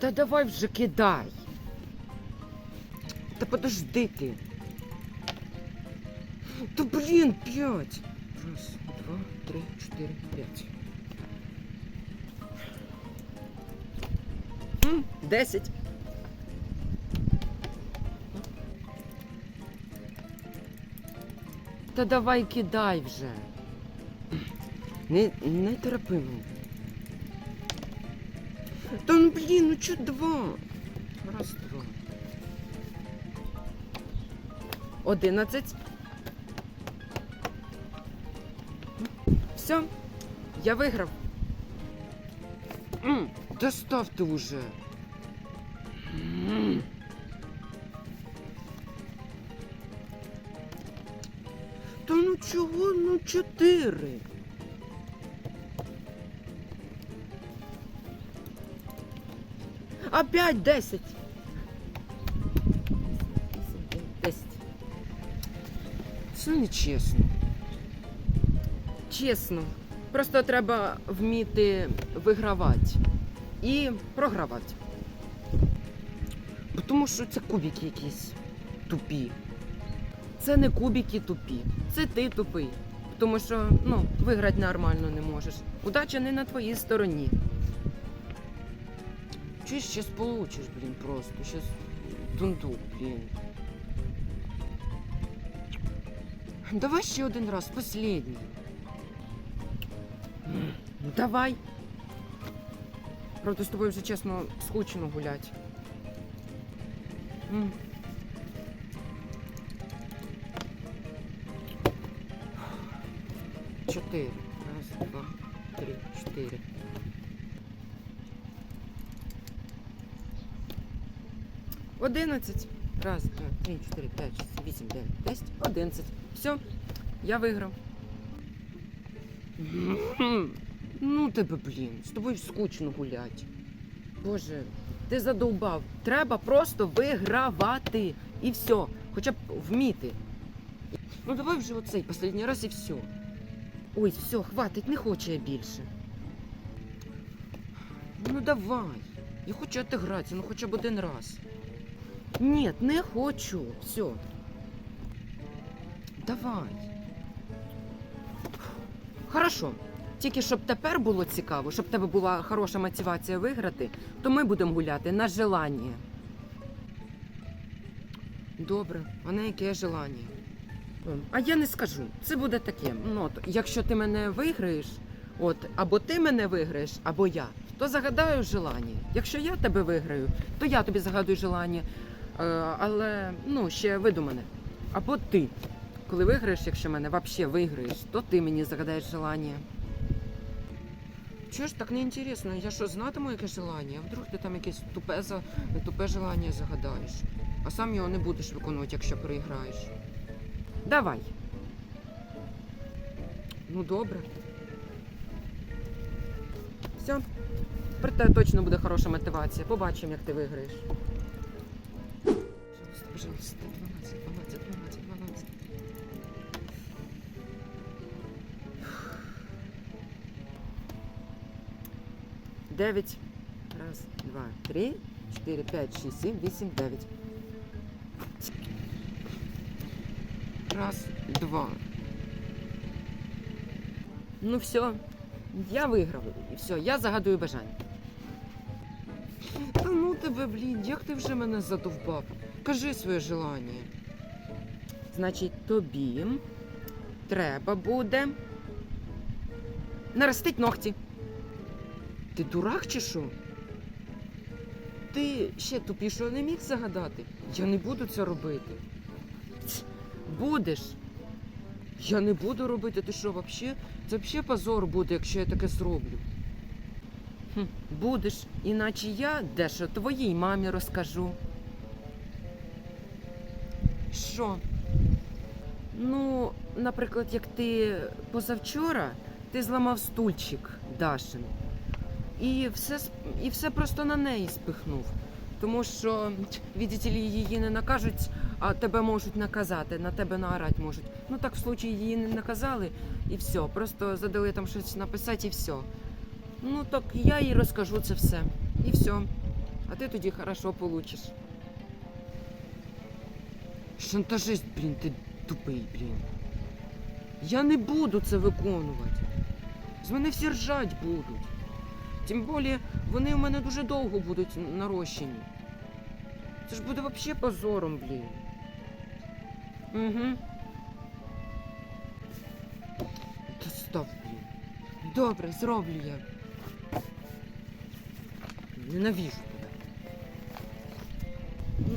Та давай вже кидай. Та подожди ти. Та блін, п'ять. Раз, два, три, чотири, п'ять. Десять. Та давай кидай вже. Не, не терпи мене. Та ну блін, ну чо два? Раз, два. Одинадцять. Все, я виграв. М, Доставте уже. М. Та ну чого, ну чотири. Опять десять. Десять. Це нечесно. Чесно. Просто треба вміти вигравати і програвати. Бо Тому що це кубики якісь тупі. Це не кубики тупі, це ти тупий. Тому що ну, виграти нормально не можеш. Удача не на твоїй стороні. Чи зараз получиш, блін, просто. Зараз тундук, блін. Давай ще один раз, последній. Ну давай. Правда, з тобою вже чесно скучно гулять. Чотири. Раз, два, три, чотири. Одинадцять. Раз, два, три, чотири, п'ять, шість, вісім, дев'ять, десять, одинадцять. Все, я виграв. Ну тебе, блін, з тобою скучно гулять. Боже, ти задовбав. Треба просто вигравати. І все. Хоча б вміти. Ну давай вже оцей останній раз і все. Ой, все, хватить, не хочу я більше. Ну давай. Я хочу отигратися, ну хоча б один раз. Ні, не хочу. Все. Давай. Хорошо. Тільки щоб тепер було цікаво, щоб тебе була хороша мотивація виграти, то ми будемо гуляти на желання. Добре, а на яке желання? А я не скажу. Це буде таке. Ну, от, якщо ти мене виграєш, от, або ти мене виграєш, або я, то загадаю желання. Якщо я тебе виграю, то я тобі загадую желання. Е, але ну, ще видумане. Або ти. Коли виграєш, якщо мене взагалі виграєш, то ти мені загадаєш желання. Чого ж так не інтересно? Я що знатиму яке желання? А вдруг ти там якесь тупе, за... тупе желання загадаєш, а сам його не будеш виконувати, якщо проіграєш. Давай. Ну добре. Все. Про тебе точно буде хороша мотивація. Побачимо, як ти виграєш. Пожалуйста, пожалуйста, 12, 12, 12, 12. Дев'ять. Раз, два, три, чотири, п'ять, шість, сім, вісім, дев'ять. Раз, два. Ну все, я виграв. І все, я загадую бажання. Та ну тебе, блін, як ти вже мене задовбав? Кажи своє желання. Значить, тобі треба буде наростить ногті. Ти дурак чи що? Ти ще тупішого не міг загадати? Я не буду це робити. Будеш. Я не буду робити. Ти що, взагалі? Це взагалі позор буде, якщо я таке зроблю. Хм, будеш, іначе я дещо твоїй мамі розкажу. Що? Ну, наприклад, як ти позавчора, ти зламав стульчик Дашин. І все, і все просто на неї спихнув. Тому що, ли, її не накажуть, а тебе можуть наказати, на тебе наорати можуть. Ну так в случаї її не наказали і все. Просто задали там щось написати і все. Ну так я їй розкажу це все. І все. А ти тоді хорошо получиш. Шантажист, блін, ти тупий, блін. Я не буду це виконувати. З мене всі ржать будуть. Тим більше вони у мене дуже довго будуть нарощені. Це ж буде взагалі позором, блін. Угу. Та стоп, блін. Добре, зроблю я. Ненавижу тебе.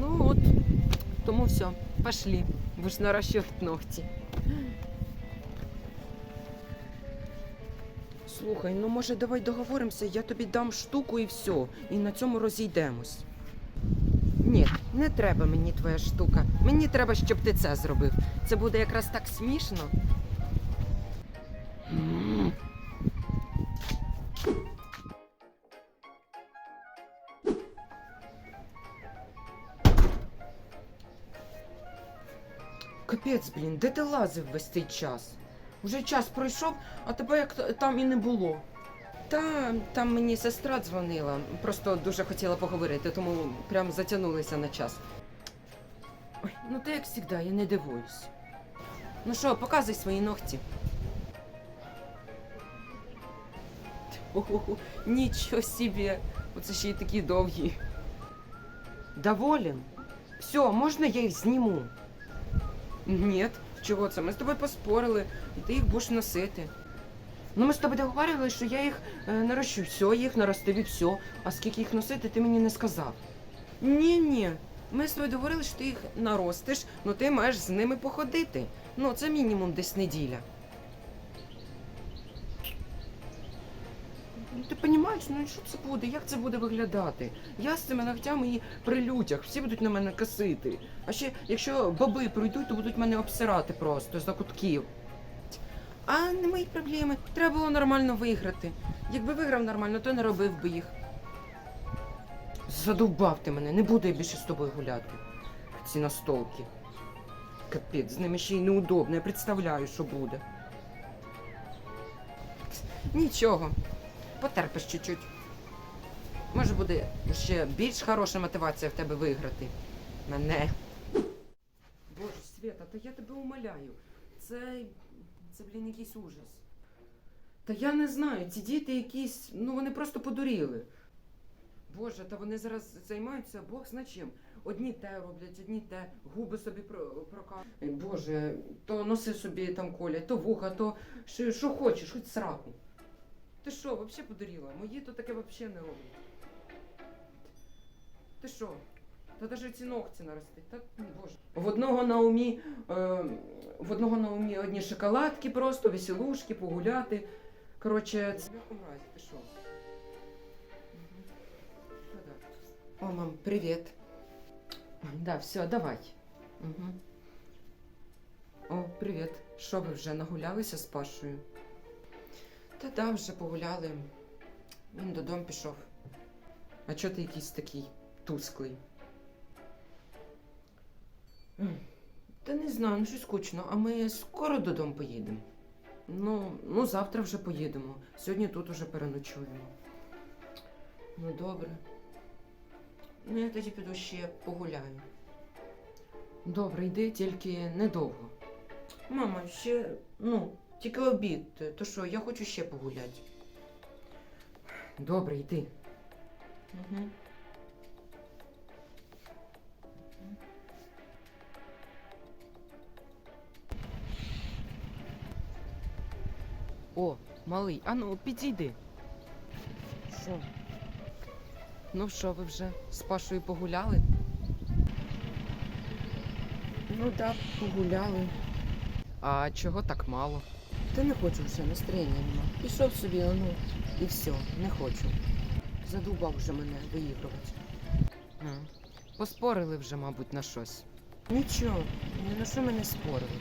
Ну от, тому все, пошли. Будеш наращивать ногті. Слухай, ну може давай договоримося, я тобі дам штуку і все, і на цьому розійдемось. Ні, не треба мені твоя штука. Мені треба, щоб ти це зробив. Це буде якраз так смішно. Капець, блін, де ти лазив весь цей час? Уже час пройшов, а тебе як там і не було. Та там мені сестра дзвонила, просто дуже хотіла поговорити, тому прям затягнулися на час. Ой, ну ти як завжди, я не дивуюсь. Ну що, показуй свої ногті. Ого, нічого собі. Оце ще й такі довгі. Доволен? Все, можна я їх зніму? Ні, чого це? Ми з тобою поспорили, і ти їх будеш носити. Ну, ми з тобою договорилися, що я їх е, нарощу. Все, їх наростив і все. А скільки їх носити, ти мені не сказав. Ні, ні. Ми з тобою договорилися, що ти їх наростиш, але ти маєш з ними походити. Ну, це мінімум десь неділя. Ти розумієш, ну що це буде? Як це буде виглядати? Я з цими ногтями і при людях, всі будуть на мене косити. А ще, якщо баби пройдуть, то будуть мене обсирати просто за кутків. А не мої проблеми. Треба було нормально виграти. Якби виграв нормально, то не робив би їх. Задовбав ти мене, не буду я більше з тобою гуляти. Ці настолки. Капець, з ними ще й неудобно, я представляю, що буде. Нічого, потерпиш чуть-чуть. Може буде ще більш хороша мотивація в тебе виграти. Мене. Боже, Свята, та я тебе умоляю. Це. Це, блін, якийсь ужас. Та я не знаю, ці діти якісь, ну вони просто подуріли. Боже, та вони зараз займаються Бог зна чим. Одні те роблять, одні те, губи собі прокалують. Боже, то носи собі там колять, то вуха, то що, що хочеш, хоч сраку. Ти що, взагалі подуріла? Мої то таке взагалі не роблять. Ти що? Та навіть ці ногті нарости. Та ні, боже. В одного на умі, е, в одного на умі одні шоколадки просто, веселушки, погуляти. Коротше, це разі, ти що? О, мам, привіт. Да, все, давай. Угу. О, привіт. Що ви вже нагулялися з Пашою? Та да, вже погуляли. Він додому пішов. А чого ти якийсь такий тусклий? Та не знаю, ну щось скучно, а ми скоро додому поїдемо. Ну, ну, завтра вже поїдемо. Сьогодні тут уже переночуємо. Ну, добре. Ну, я тоді піду ще погуляю. Добре, йди, тільки недовго. Мама, ще, ну, тільки обід. То що, я хочу ще погуляти. Добре, йди. Угу. О, малий, а ну підійди. Що? Ну що, ви вже з Пашою погуляли? Ну так, погуляли. А чого так мало? Та не хочу вже, настроєння нема. Пішов собі, ну, і все, не хочу. Задубав вже мене виігрувати. А, поспорили вже, мабуть, на щось. Нічого, ні на що мене спорили.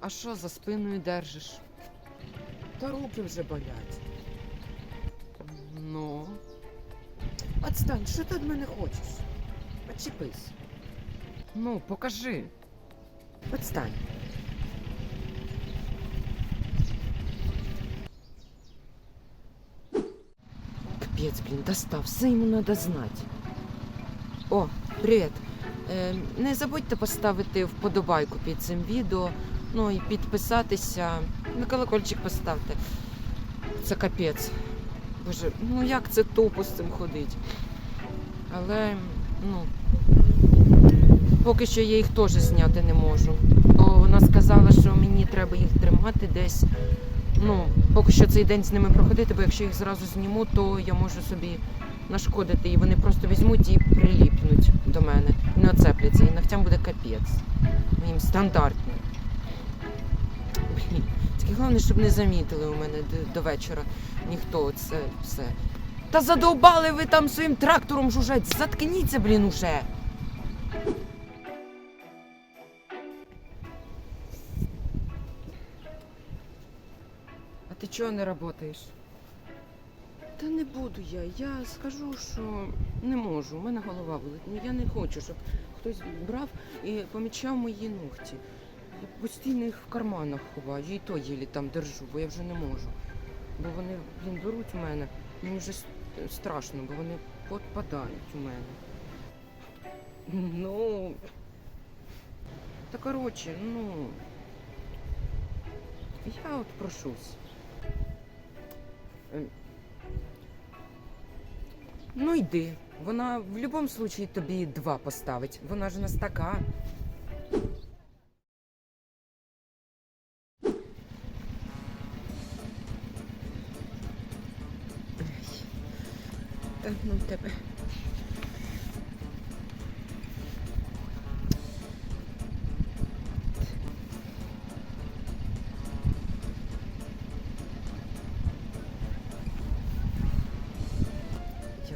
А що за спиною держиш? Та руки вже болять. Ну. Отстань, що ти від мене хочеш? Отчепись. Ну, покажи. Отстань. Капець, блін, достав, все йому треба знати. О, привіт. Не забудьте поставити вподобайку під цим відео, ну і підписатися. На колокольчик поставте. Це капець. Боже, ну як це тупо з цим ходить? Але, ну, поки що я їх теж зняти не можу. Бо вона сказала, що мені треба їх тримати десь. Ну, поки що цей день з ними проходити, бо якщо їх зразу зніму, то я можу собі нашкодити, і вони просто візьмуть і приліпнуть до мене. І не оцепляться, і ногтям буде капець. Моїм стандартним. Тільки головне, щоб не замітили у мене до, вечора ніхто це все. Та задовбали ви там своїм трактором жужжать. Заткніться, блін, уже. Чого не працюєш? Та не буду я. Я скажу, що не можу. У мене голова болить. Ну я не хочу, щоб хтось брав і помічав мої ногті. Я постійно їх в карманах ховаю, і то єлі там держу, бо я вже не можу. Бо вони, блін, беруть у мене. Мені вже страшно, бо вони підпадають у мене. Ну. Та коротше, ну. Я от прошусь. Ну йди. Вона в будь-якому випадку тобі два поставить. Вона ж у нас така.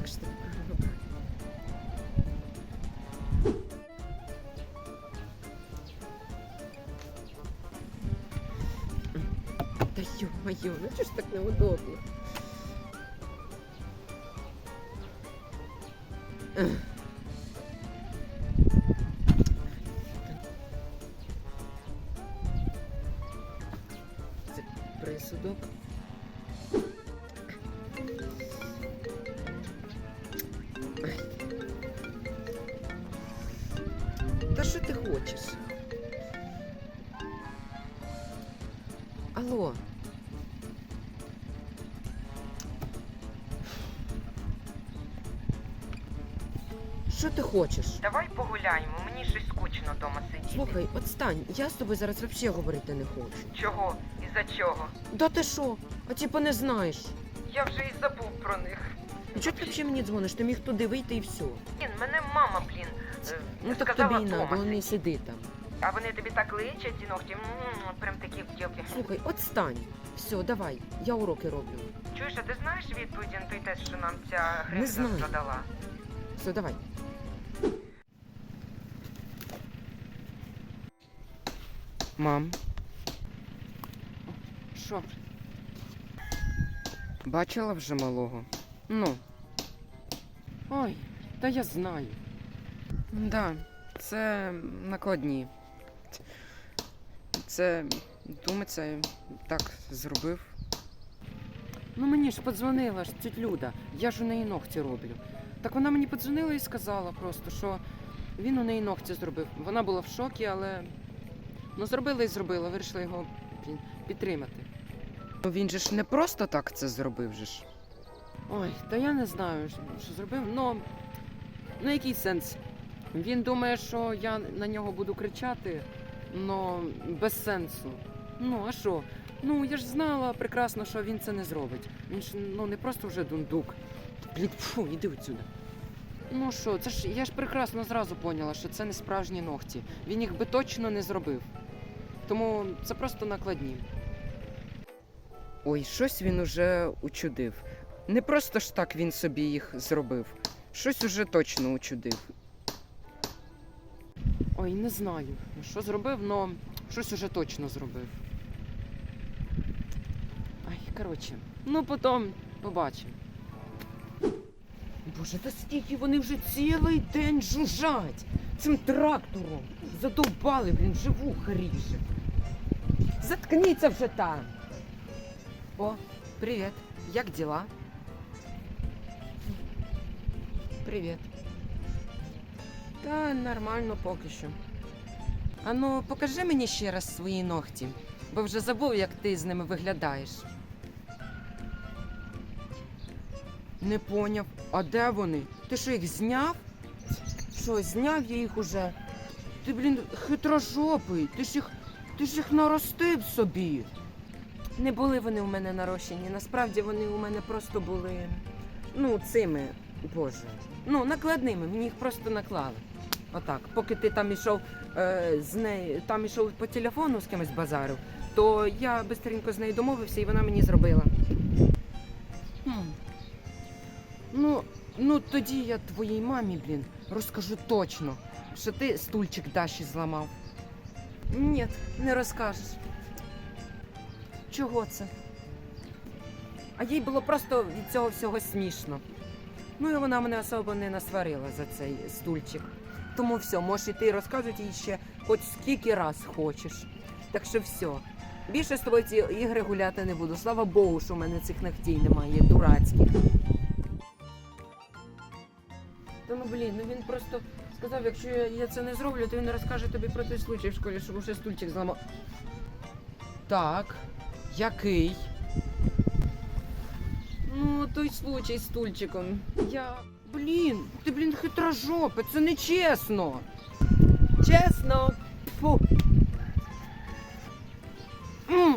Так робити? Та ё-моё, ну чого ж так неудобно? Хочеш? Алло. Що ти хочеш? Давай погуляємо, мені щось скучно вдома сидіти. Слухай, отстань, я з тобою зараз взагалі говорити не хочу. Чого? І за чого? Да ти що? А типу не знаєш. Я вже і забув про них. І чого ти взагалі мені дзвониш? Ти міг туди вийти і все. Блін, мене мама, блін, Ну так тобі і надо, не сиди там. А вони тобі так личать, ці ногті, м, прям такі втілки. Слухай, отстань. Все, давай, я уроки роблю. Чуєш, а ти знаєш відповіді на той тест, що нам ця Не гривня знаю. задала? Все, давай. Мам. Що? Бачила вже малого? Ну. Ой, та я знаю. Да, це накладні. Це думається, так зробив. Ну мені ж подзвонила ж тіть Люда, я ж у неї ногті роблю. Так вона мені подзвонила і сказала просто, що він у неї ногті зробив. Вона була в шокі, але ну зробила і зробила, вирішила його блін, підтримати. Ну він же ж не просто так це зробив же ж. Ой, та я не знаю, що, зробив, ну, ну який сенс? Він думає, що я на нього буду кричати, но без сенсу. Ну, а що? Ну, я ж знала прекрасно, що він це не зробить. Він ж ну не просто вже дундук. Блін, фу, іди отсюди. Ну що, це ж я ж прекрасно зразу поняла, що це не справжні ногті. Він їх би точно не зробив. Тому це просто накладні. Ой, щось він уже учудив. Не просто ж так він собі їх зробив. Щось уже точно учудив. Ой, не знаю, що зробив, але щось уже точно зробив. Ай, коротше, ну потім побачимо. Боже, та скільки вони вже цілий день жужжать цим трактором. Задовбали, блін, живу ріже. Заткніться вже там. О, привіт. Як діла? Привіт. Та нормально поки що. Ану, покажи мені ще раз свої ногті, бо вже забув, як ти з ними виглядаєш. Не поняв. А де вони? Ти що їх зняв? Що, зняв я їх уже? Ти, блін, хитрожопий, ти ж їх, ти ж їх наростив собі. Не були вони у мене нарощені. Насправді вони у мене просто були. Ну, цими, боже. Ну, накладними, мені їх просто наклали. Отак. Поки ти там ішов е, з нею, там ішов по телефону з кимось базарив, то я бистренько з нею домовився і вона мені зробила. Хм. Ну, ну тоді я твоїй мамі, блін, розкажу точно, що ти стульчик Даші зламав. Ні, не розкажеш. Чого це? А їй було просто від цього всього смішно. Ну і вона мене особо не насварила за цей стульчик. Тому все, можеш іти розказувати їй ще хоч скільки раз хочеш. Так що все. Більше з тобою ці ігри гуляти не буду. Слава Богу, що в мене цих ногтей немає, дурацьких. Та ну блін, ну він просто сказав, якщо я, я це не зроблю, то він розкаже тобі про той случай в школі, що вже стульчик зламав. Так, який? Ну, той случай з стульчиком. Я. Блін, ти, блін, хитрожопе, це не чесно. Чесно. Фу. М.